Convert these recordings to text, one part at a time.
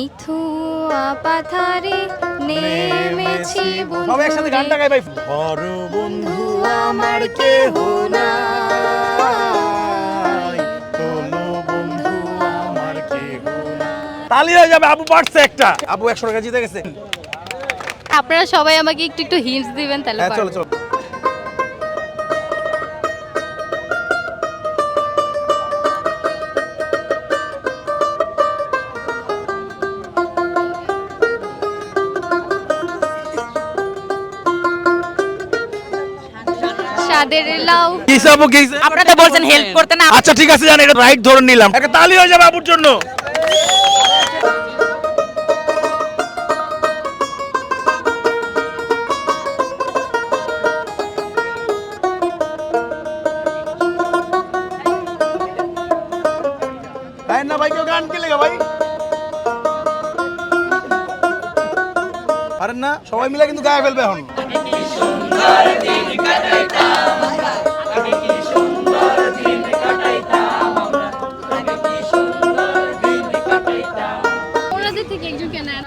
নিথুয়া পাথারে নেমেছি সবাই একসাথে গানটা গাই ভাই। ঘর বন্ধু আমার কেহ নাই। কোনো বন্ধু আমার কেহ তালি হয়ে যাবে আবু পারছে একটা। আবু একশো টাকা জিতে গেছে। আপনারা সবাই আমাকে একটু একটু হিন্টস দিবেন তাহলে হ্যাঁ চলো চলো। স্বাদের লাউ কিসে আবু কিসে আপনারা তো বলছেন হেল্প করতে না আচ্ছা ঠিক আছে জানি এটা রাইট ধরে নিলাম। একটা তালি হয়ে যাবে আবুর জন্য। না ভাই কেউ গান কে ভাই? পারেন না? সবাই মিলে কিন্তু গায়ে ফেলবে এখন।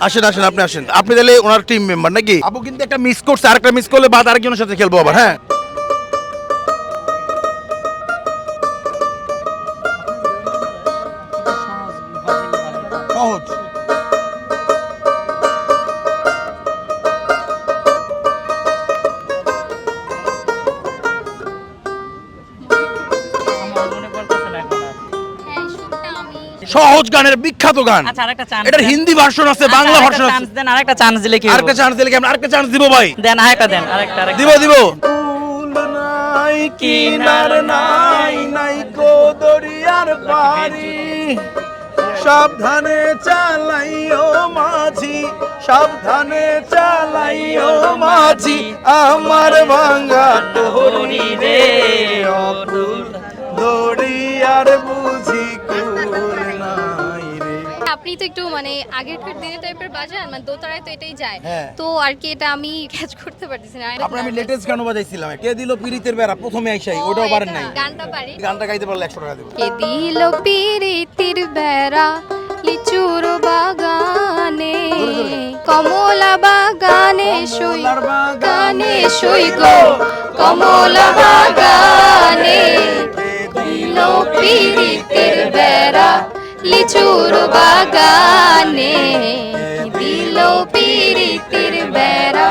আসেন আসেন, আপনি আসেন। আপনি তাহলে ওনার টিম মেম্বার নাকি? আপু কিন্তু একটা মিস করছে, আরেকটা মিস করলে বাদ আরেকজনের সাথে খেলব আবার হ্যাঁ? সহজ গানের বিখ্যাত গান। আচ্ছা আরেকটা চান্স এটার হিন্দি ভার্সন আছে বাংলা ভার্সন আছে। দেন আরেকটা চান্স দিলে কি আরেকটা চান্স দিলে কি আমরা আরেকটা চান্স দিব ভাই? দেন আরেকটা দেন আরেকটা আরেকটা। দিব দিব। নাই কিনার নাই নাই কো দরিয়ার পারি সাবধানে চালাইও মাঝি সাবধানে চালাইও মাঝি। আমার ভাঙা তোরি আপনি তো একটু মানে আগেরকার দিনের টাইপের বাজান মানে দোতারায় তো এটাই যায়। হ্যাঁ। তো আর কি এটা আমি ক্যাচ করতে পারতেছি না। আপনার আমি লেটেস্ট গান বাজাইছিলাম। কে দিল পিরিতের বেড়া? প্রথমে আইসাই ও, ওটাও পারেন এটা, নাই। গানটা পারি গানটা গাইতে পারলে একশো টাকা দেবো। কে দিল পিরিতির বেড়া লিচুর বাগানে? কমলা বাগানে কমলার গানে সই গো। কমলা বাগানে দিল বেড়া লিচুর বাগানে দিল পিরিতির বেড়া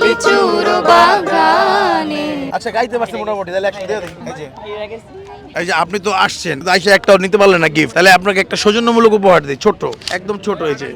লিচুর বাগানে। আচ্ছা গাইতে পারছে মোটামুটি তাহলে একশো দিয়ে দিই এই যে আপনি তো আসছেন তো একটাও নিতে পারলেন না গিফট তাহলে আপনাকে একটা সৌজন্যমূলক উপহার দিই ছোট একদম ছোট হয়েছে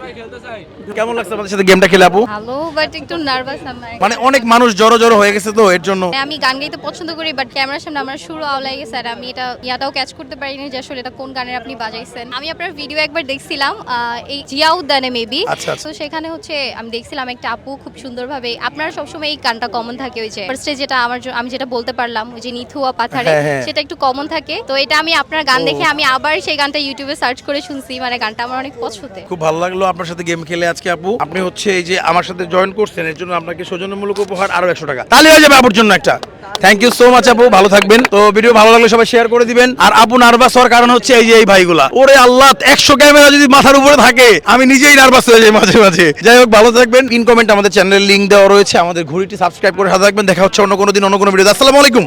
কেমন লাগছে আমাদের সাথে গেমটা খেলে আপু? ভালো বাট একটু নার্ভাস আমার। মানে অনেক মানুষ জড়ো জড়ো হয়ে গেছে তো এর জন্য। হ্যাঁ, আমি গান গাইতে পছন্দ করি বাট ক্যামেরার সামনে আমার আওলাই গেছে আর আমি এটা ইয়াটাও ক্যাচ করতে পারিনি যে আসলে এটা কোন গানের আপনি বাজাইছেন। আমি আপনার ভিডিও একবার দেখছিলাম আহ, এই জিয়া উদ্যানে মেবি আচ্ছা, আচ্ছা। তো সেখানে হচ্ছে আমি দেখছিলাম একটা আপু খুব সুন্দরভাবে আপনার সবসময় এই গানটা কমন থাকে ওই যে ফার্স্টে যেটা আমার জ- আমি যেটা বলতে পারলাম ওই যে নিথুয়া পাথারে হ্যাঁ, হ্যাঁ। সেটা একটু কমন থাকে তো এটা আমি আপনার গান দেখে আমি আবার সেই গানটা ইউটিউবে সার্চ করে শুনছি। মানে গানটা আমার অনেক পছন্দের। খুব ভালো লাগল আপনার সাথে গেম খেলে আজকে আপু। আপনি হচ্ছে এই যে আমার সাথে জয়েন করছেন এর জন্য আপনাকে সৌজন্যমূলক উপহার আরও একশো টাকা। তাহলে হয়ে যাবে আপুর জন্য একটা। থ্যাংক ইউ সো মাচ আপু ভালো থাকবেন। তো ভিডিও ভালো লাগলে সবাই শেয়ার করে দিবেন। আর আপু নার্ভাস হওয়ার কারণ হচ্ছে এই যে এই ভাইগুলা। ওরে আল্লাহ একশো ক্যামেরা যদি মাথার উপরে থাকে আমি নিজেই নার্ভাস হয়ে যাই মাঝে মাঝে। যাই হোক ভালো থাকবেন। ইন কমেন্ট আমাদের চ্যানেলের লিঙ্ক দেওয়া রয়েছে। আমাদের ঘড়িটি সাবস্ক্রাইব করে সাথে থাকবেন। দেখা হচ্ছে অন্য কোনো দিন অন্য কোনো ভিডিও আসসালামু আলাইকুম।